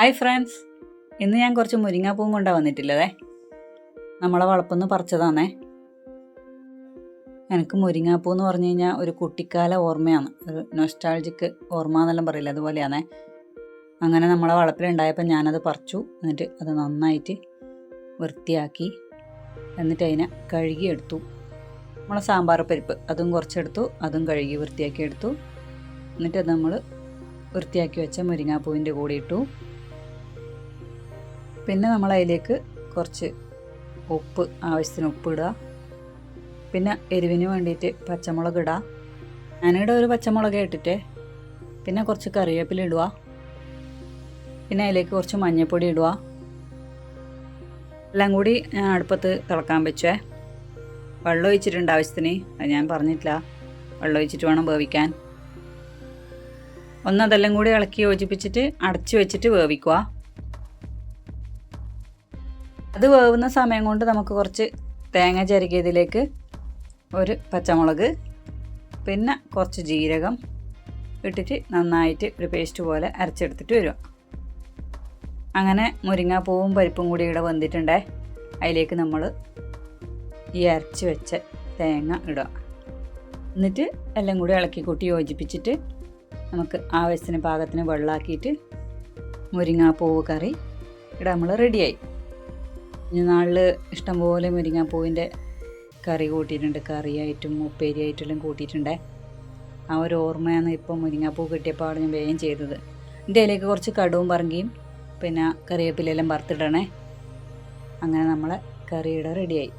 Hi friends. ഇന്ന് ഞാൻ കുറച്ച് മുരിങ്ങാപ്പൂവും കൊണ്ടാ വന്നിട്ടില്ലതേ നമ്മളെ വളപ്പൊന്ന് പറിച്ചതാണേ എനിക്ക് മുരിങ്ങാപ്പൂ എന്ന് പറഞ്ഞു കഴിഞ്ഞാൽ ഒരു കുട്ടിക്കാല ഓർമ്മയാണ്. ഒരു നൊസ്റ്റാൾജിക്ക് ഓർമ്മ എന്നെല്ലാം പറയില്ല അതുപോലെയാണേ അങ്ങനെ നമ്മളെ വളപ്പിലുണ്ടായപ്പോൾ ഞാനത് പറിച്ചു. എന്നിട്ട് അത് നന്നായിട്ട് വൃത്തിയാക്കി. എന്നിട്ട് അതിനെ കഴുകിയെടുത്തു. നമ്മളെ സാമ്പാർ പരിപ്പ് അതും കുറച്ചെടുത്തു. അതും കഴുകി വൃത്തിയാക്കി എടുത്തു. എന്നിട്ട് അത് നമ്മൾ വൃത്തിയാക്കി വെച്ച മുരിങ്ങാപ്പൂവിന്റെ കൂടെ ഇട്ടു. പിന്നെ നമ്മൾ അതിലേക്ക് കുറച്ച് ഉപ്പ് ആവശ്യത്തിന് ഉപ്പ് ഇടുക പിന്നെ എരിവിന് വേണ്ടിയിട്ട് പച്ചമുളക് ഇടുക. ഞാനിവിടെ ഒരു പച്ചമുളക് ഇട്ടിട്ട് പിന്നെ കുറച്ച് കറിവേപ്പില ഇടുക. പിന്നെ അതിലേക്ക് കുറച്ച് മഞ്ഞൾപ്പൊടി ഇടുക. എല്ലാം കൂടി ഞാൻ അടുപ്പത്ത് തിളക്കാൻ വെച്ചേ. വെള്ളം ഒഴിച്ചിട്ടുണ്ട് ആവശ്യത്തിന്. അത് ഞാൻ പറഞ്ഞിട്ടില്ല. വെള്ളം ഒഴിച്ചിട്ട് വേണം വേവിക്കാൻ. ഒന്നതെല്ലാം കൂടി ഇളക്കി യോജിപ്പിച്ചിട്ട് അടച്ചു വെച്ചിട്ട് വേവിക്കുക. അത് വേവുന്ന സമയം കൊണ്ട് നമുക്ക് കുറച്ച് തേങ്ങ ചരുകിയതിലേക്ക് ഒരു പച്ചമുളക് പിന്നെ കുറച്ച് ജീരകം ഇട്ടിട്ട് നന്നായിട്ട് ഒരു പേസ്റ്റ് പോലെ അരച്ചെടുത്തിട്ട് വരിക. അങ്ങനെ മുരിങ്ങാപ്പൂവും പരിപ്പും കൂടി ഇവിടെ വന്നിട്ടുണ്ടേ അതിലേക്ക് നമ്മൾ ഈ അരച്ച് വെച്ച തേങ്ങ ഇടുക. എന്നിട്ട് എല്ലാം കൂടി ഇളക്കി കൂട്ടി യോജിപ്പിച്ചിട്ട് നമുക്ക് ആവശ്യത്തിന് പാകത്തിന് വെള്ളമാക്കിയിട്ട് മുരിങ്ങാപ്പൂവ് കറി ഇവിടെ നമ്മൾ റെഡിയായി ഇനി നാളിൽ ഇഷ്ടംപോലെ മുരിങ്ങാപ്പൂവിന്റെ കറി കൂട്ടിയിട്ടുണ്ട്. കറിയായിട്ടും ഉപ്പേരിയായിട്ടും കൂട്ടിയിട്ടുണ്ടേ. ആ ഒരു ഓർമ്മയാണ് ഇപ്പം മുരിങ്ങാപ്പൂ കിട്ടിയപ്പോൾ ഞാൻ വേഗം ചെയ്തത്. എന്റെ അതിലേക്ക് കുറച്ച് കടുവും പറങ്കിയും പിന്നെ കറിവേപ്പിലെല്ലാം വറുത്തിടണേ അങ്ങനെ നമ്മളെ കറിയുടെ റെഡിയായി.